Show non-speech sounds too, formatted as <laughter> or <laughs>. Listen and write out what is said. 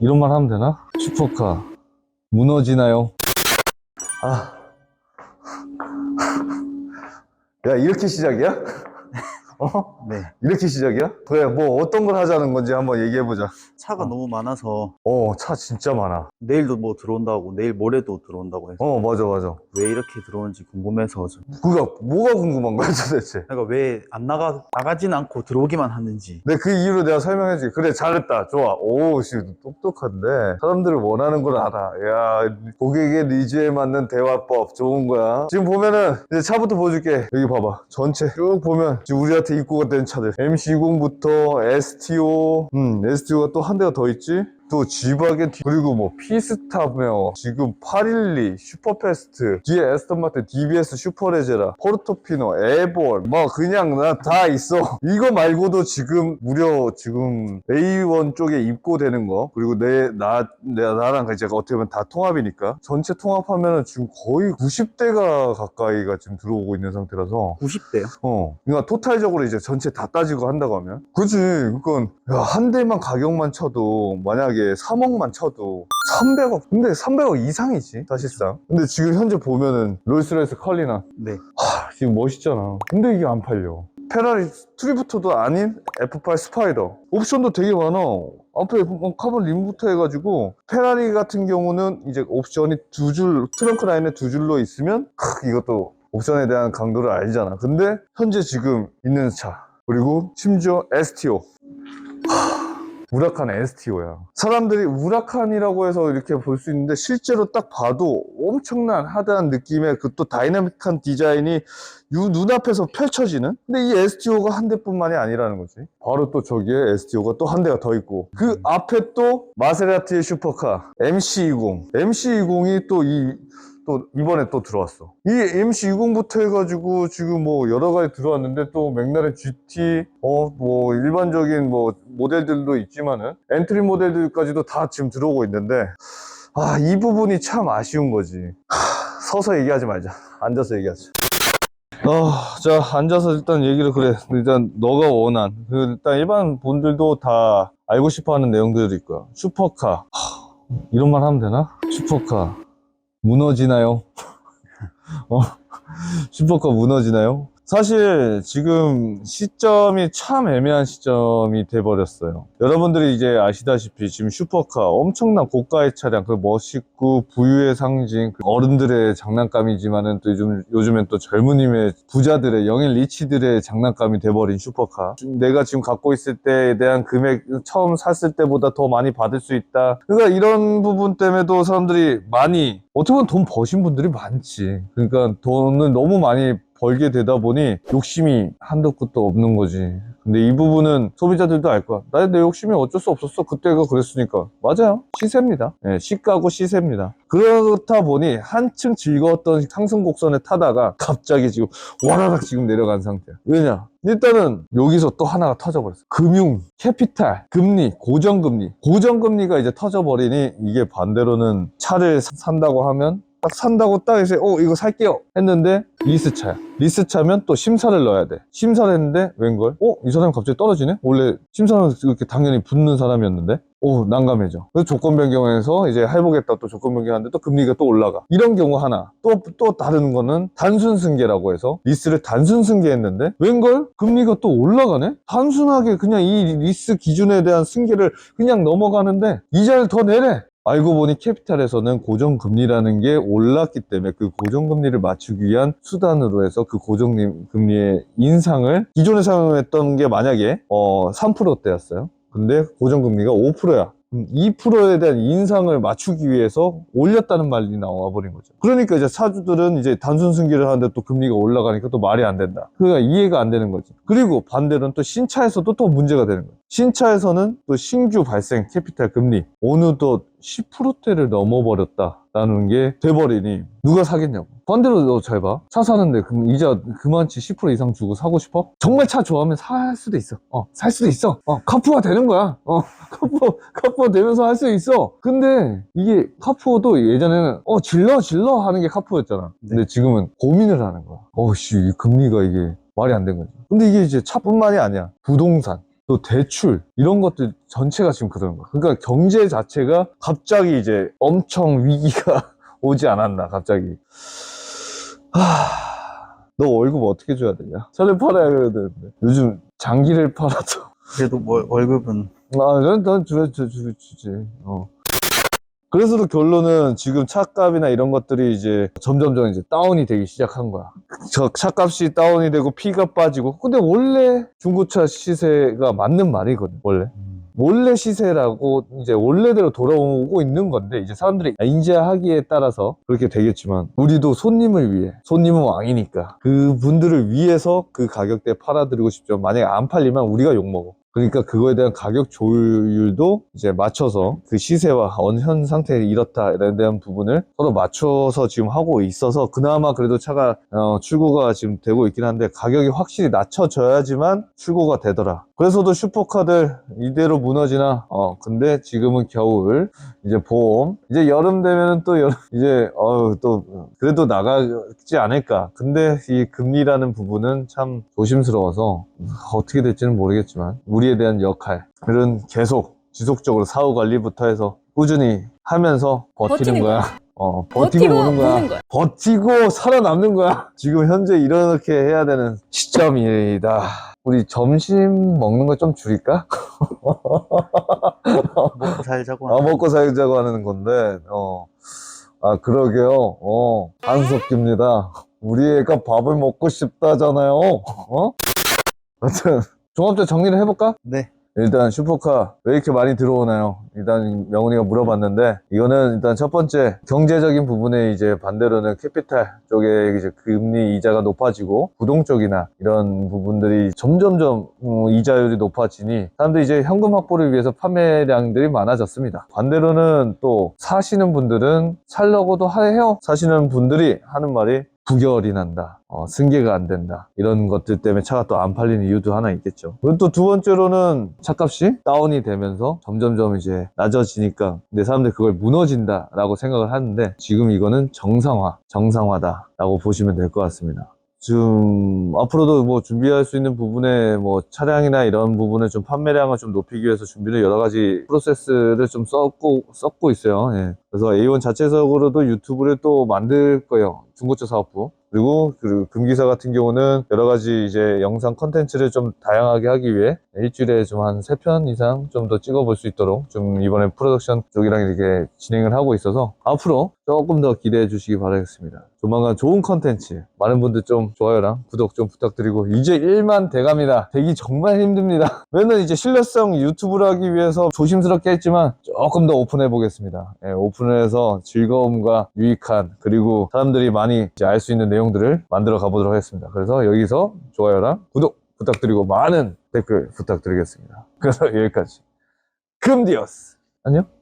이런 말 하면 되나? 슈퍼카 무너지나요? 아. 야, 이렇게 시작이야? 어? 네. 이렇게 시작이야? 그래, 뭐 어떤 걸 하자는 건지 한번 얘기해보자. 차가 어. 너무 많아서 어, 차 진짜 많아. 내일도 뭐 들어온다고 내일 모레도 들어온다고 해서 어, 맞아, 맞아. 왜 이렇게 들어오는지 궁금해서 좀. 그니까, 뭐가 궁금한 거야, 도대체? 그러니까 왜 안 나가 나가진 않고 들어오기만 하는지 네, 그 이유로 내가 설명해줄게. 그래, 잘했다. 좋아. 오, 씨, 똑똑한데. 사람들이 원하는 걸 알아. 야, 고객의 니즈에 맞는 대화법. 좋은 거야. 지금 보면은, 이제 차부터 보여줄게. 여기 봐봐. 전체 쭉 보면, 지금 우리 한테 입고가 된 차들. MC20부터 STO, 음, STO가 또 한 대가 더 있지? 또 G바겐 뒤- 그리고 뭐 피스타며 지금 812 슈퍼패스트 뒤에 에스턴마틴 DBS 슈퍼레제라 포르토피노 에볼 뭐 그냥 나 다 있어. <laughs> 이거 말고도 지금 무려 지금 A1 쪽에 입고되는 거 그리고 내 나 내가 나랑 이제 어떻게 보면 다 통합이니까. 전체 통합하면은 지금 거의 90대가 가까이가 지금 들어오고 있는 상태라서. 90대요. 어, 그러니까 토탈적으로 이제 전체 다 따지고 한다고 하면. 그지 그건 야, 한 대만 가격만 쳐도 만약에 3억만 쳐도 300억 근데 300억 이상이지 사실상. 근데 지금 현재 보면은 롤스로이스 컬리나. 네. 하, 지금 멋있잖아. 근데 이게 안 팔려. 페라리 트리부터도 아닌 F8 스파이더. 옵션도 되게 많아. 앞에 뭐 카본 림부터 해가지고 페라리 같은 경우는 이제 옵션이 두 줄 트렁크 라인에 두 줄로 있으면 크, 이것도 옵션에 대한 강도를 알잖아. 근데 현재 지금 있는 차. 그리고 심지어 STO 우라칸 STO야. 사람들이 우라칸이라고 해서 이렇게 볼 수 있는데 실제로 딱 봐도 엄청난 하드한 느낌의 그 또 다이나믹한 디자인이 유 눈앞에서 펼쳐지는? 근데 이 STO가 한 대뿐만이 아니라는 거지. 바로 또 저기에 STO가 또 한 대가 더 있고 그 앞에 또 마세라티의 슈퍼카 MC20. MC20이 또이 또 이번에 또 들어왔어. 이 MC20부터 해가지고 지금 뭐 여러 가지 들어왔는데 또 맥라렌 GT 어 뭐 일반적인 뭐 모델들도 있지만은 엔트리 모델들까지도 다 지금 들어오고 있는데 아 이 부분이 참 아쉬운 거지. 하, 서서 얘기하지 말자. 앉아서 얘기하자. 어, 자 앉아서 일단 얘기를 그래. 일단 너가 원한 그 일단 일반 분들도 다 알고 싶어하는 내용들이 있고요. 슈퍼카 하, 이런 말 하면 되나? 슈퍼카 무너지나요? <laughs> 어, 슈퍼카 무너지나요? 사실 지금 시점이 참 애매한 시점이 돼버렸어요. 여러분들이 이제 아시다시피 지금 슈퍼카 엄청난 고가의 차량, 그 멋있고 부유의 상징, 그 어른들의 장난감이지만은 또 요즘 요즘엔 또 젊은이의 부자들의 영일 리치들의 장난감이 돼버린 슈퍼카. 내가 지금 갖고 있을 때에 대한 금액 처음 샀을 때보다 더 많이 받을 수 있다. 그러니까 이런 부분 때문에도 사람들이 많이 어떻게 보면 돈 버신 분들이 많지. 그러니까 돈을 너무 많이 벌게 되다 보니 욕심이 한도 끝도 없는 거지. 근데 이 부분은 소비자들도 알 거야. 나의 내 욕심이 어쩔 수 없었어. 그때가 그랬으니까. 맞아요. 시세입니다. 예, 시가고 시세입니다. 그렇다 보니 한층 즐거웠던 상승 곡선에 타다가 갑자기 지금 와라락 지금 내려간 상태야. 왜냐? 일단은 여기서 또 하나가 터져버렸어. 금융, 캐피탈, 금리, 고정금리. 고정금리가 이제 터져버리니 이게 반대로는 차를 사- 산다고 하면 딱 산다고 딱 이제 어 이거 살게요. 했는데 리스차야. 리스차면 또 심사를 넣어야 돼. 심사를 했는데 웬걸? 어 이 사람이 갑자기 떨어지네? 원래 심사는 이렇게 당연히 붙는 사람이었는데? 오 난감해져. 그래서 조건 변경해서 이제 해보겠다 또 조건 변경하는데 또 금리가 또 올라가. 이런 경우 하나. 또또 다른 거는 단순 승계라고 해서 리스를 단순 승계했는데 웬걸? 금리가 또 올라가네? 단순하게 그냥 이 리스 기준에 대한 승계를 그냥 넘어가는데 이자를 더 내래 알고 보니 캐피탈에서는 고정금리라는 게 올랐기 때문에 그 고정금리를 맞추기 위한 수단으로 해서 그 고정금리의 인상을 기존에 사용했던 게 만약에 어 3%대였어요. 근데 고정금리가 5%야. 2%에 대한 인상을 맞추기 위해서 올렸다는 말이 나와 버린 거죠. 그러니까 이제 사주들은 이제 단순 승계를 하는데 또 금리가 올라가니까 또 말이 안 된다. 그러니까 이해가 안 되는 거지. 그리고 반대로는 또 신차에서도 또 문제가 되는 거예요. 신차에서는 또 신규 발생 캐피탈 금리 어느덧 10%대를 넘어버렸다라는 게 돼버리니 누가 사겠냐고. 반대로 너 잘 봐. 차 사는데 그럼 이자 그만치 10% 이상 주고 사고 싶어? 정말 차 좋아하면 살 수도 있어. 어, 살 수도 있어. 어, 카푸가 되는 거야. 어, <laughs> 카푸, 카푸가 되면서 할 수 있어. 근데 이게 카푸어도 예전에는 어, 질러, 질러 하는 게 카푸였잖아. 근데 지금은 고민을 하는 거야. 어씨, 이 금리가 이게 말이 안 되는 거지. 근데 이게 이제 차뿐만이 아니야. 부동산. 또 대출 이런 것들 전체가 지금 그런 거야. 그러니까 경제 자체가 갑자기 이제 엄청 위기가 <laughs> 오지 않았나 갑자기. 하... 너 월급 어떻게 줘야 되냐? 차를 팔아야 되는데 요즘 장기를 팔아도 그래도 월, 월급은 아, 난, 난 주, 주, 주, 주지. 어. 그래서도 결론은 지금 차값이나 이런 것들이 이제 점점점 이제 다운이 되기 시작한 거야. 저 차값이 다운이 되고 피가 빠지고. 근데 원래 중고차 시세가 맞는 말이거든, 원래. 원래 시세라고 이제 원래대로 돌아오고 있는 건데 이제 사람들이 인지하기에 따라서 그렇게 되겠지만 우리도 손님을 위해 손님은 왕이니까 그 분들을 위해서 그 가격대에 팔아드리고 싶죠 만약에 안 팔리면 우리가 욕먹어 그러니까 그거에 대한 가격 조율도 이제 맞춰서 그 시세와 어느 현 상태에 이렇다에 대한 부분을 서로 맞춰서 지금 하고 있어서 그나마 그래도 차가 어, 출고가 지금 되고 있긴 한데 가격이 확실히 낮춰져야지만 출고가 되더라. 그래서도 슈퍼카들 이대로 무너지나 어 근데 지금은 겨울 이제 봄 이제 여름 되면은 또 여름 <laughs> 이제 어또 그래도 나가지 않을까 근데 이 금리라는 부분은 참 조심스러워서 어떻게 될지는 모르겠지만 우리에 대한 역할은 계속 지속적으로 사후 관리부터 해서 꾸준히 하면서 버티는 버티는 거야. <laughs> 어, 버티고, 버티고 보는 거야. 거야. 버티고 살아남는 거야. 지금 현재 이렇게 해야 되는 시점이다. 우리 점심 먹는 거 좀 줄일까? <laughs> 먹고 살자고 아, 하는 먹고 살자고 하는 건데, 어. 아, 그러게요. 어, 한석기입니다. 우리 애가 밥을 먹고 싶다잖아요. 어? 하여튼, 종합적 정리를 해볼까? 네. 일단 슈퍼카 왜 이렇게 많이 들어오나요? 일단 명훈이가 물어봤는데 이거는 일단 첫 번째 경제적인 부분에 이제 반대로는 캐피탈 쪽에 이제 금리 이자가 높아지고 구동 쪽이나 이런 부분들이 점점점 음, 이자율이 높아지니 사람들이 이제 현금 확보를 위해서 판매량들이 많아졌습니다. 반대로는 또 사시는 분들은 살려고도 해요. 사시는 분들이 하는 말이 부결이 난다. 어, 승계가 안 된다. 이런 것들 때문에 차가 또 안 팔리는 이유도 하나 있겠죠. 그리고 또 두 번째로는 차값이 다운이 되면서 점점점 이제 낮아지니까 근데 사람들이 그걸 무너진다라고 생각을 하는데 지금 이거는 정상화, 정상화다라고 보시면 될 것 같습니다. 지금 앞으로도 뭐 준비할 수 있는 부분에 뭐 차량이나 이런 부분을 좀 판매량을 좀 높이기 위해서 준비를 여러 가지 프로세스를 좀 썼고 썼고 있어요. 예. 그래서 A1 자체적으로도 유튜브를 또 만들 거예요. 중고차 사업부. 그리고 그 금기사 같은 경우는 여러 가지 이제 영상 컨텐츠를 좀 다양하게 하기 위해 일주일에 좀 한 세 편 이상 좀 더 찍어볼 수 있도록 좀 이번에 프로덕션 쪽이랑 이렇게 진행을 하고 있어서 앞으로 조금 더 기대해 주시기 바라겠습니다. 조만간 좋은 컨텐츠 많은 분들 좀 좋아요랑 구독 좀 부탁드리고 이제 1만 돼갑니다. 되기 정말 힘듭니다. <laughs> 맨날 이제 신뢰성 유튜브를 하기 위해서 조심스럽게 했지만 조금 더 오픈해 보겠습니다. 예, 오픈해서 즐거움과 유익한 그리고 사람들이 많이 알 수 있는 내용들을 만들어 가보도록 하겠습니다. 그래서 여기서 좋아요랑 구독 부탁드리고 많은 댓글 부탁드리겠습니다. <laughs> 그래서 여기까지 금디어스 안녕